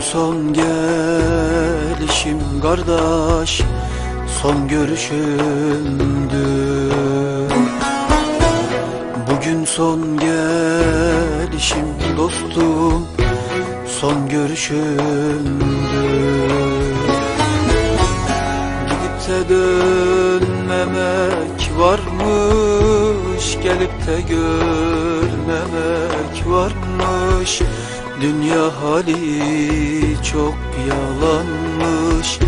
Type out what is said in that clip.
son gelişim kardeş Son görüşümdü. Bugün son gelişim dostum Son görüşümdü. Gidip de dönmemek varmış Gelip de görmemek varmış Dünya hali çok yalanmış